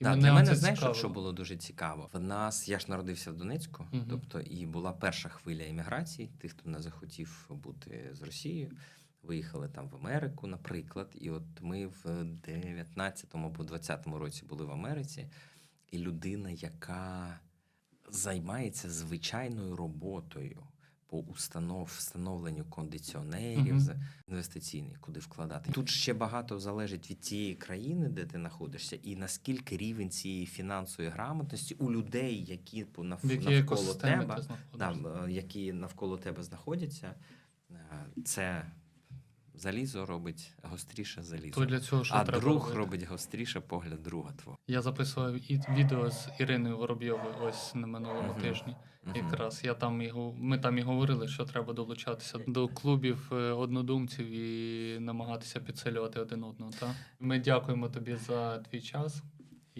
І Да, для мене знаєш, цікавило. що було дуже цікаво. В нас я ж народився в Донецьку, Мгм. тобто і була перша хвиля імміграції, тих, хто не захотів бути з Росією. Виїхали там в Америку, наприклад. І от ми в 19-му або 20-му році були в Америці, і людина, яка займається звичайною роботою по установ, встановленню кондиціонерів uh -huh. інвестиційних, куди вкладати. Тут ще багато залежить від тієї країни, де ти знаходишся, і наскільки рівень цієї фінансової грамотності у людей, які по нав- навколо тебе, да, е, які навколо тебе знаходяться, е, це залізо робить гостріше залізо. То для цього що а треба друг робити? робить гостріше погляд друга твого. Я записував і відео з Іриною Воробйовою ось на минулому Мгм. тижні. Мгм. Якраз я там і ми там і говорили, що треба долучатися до клубів е, однодумців і намагатися підсилювати один одного. Та? Ми дякуємо тобі за твій час.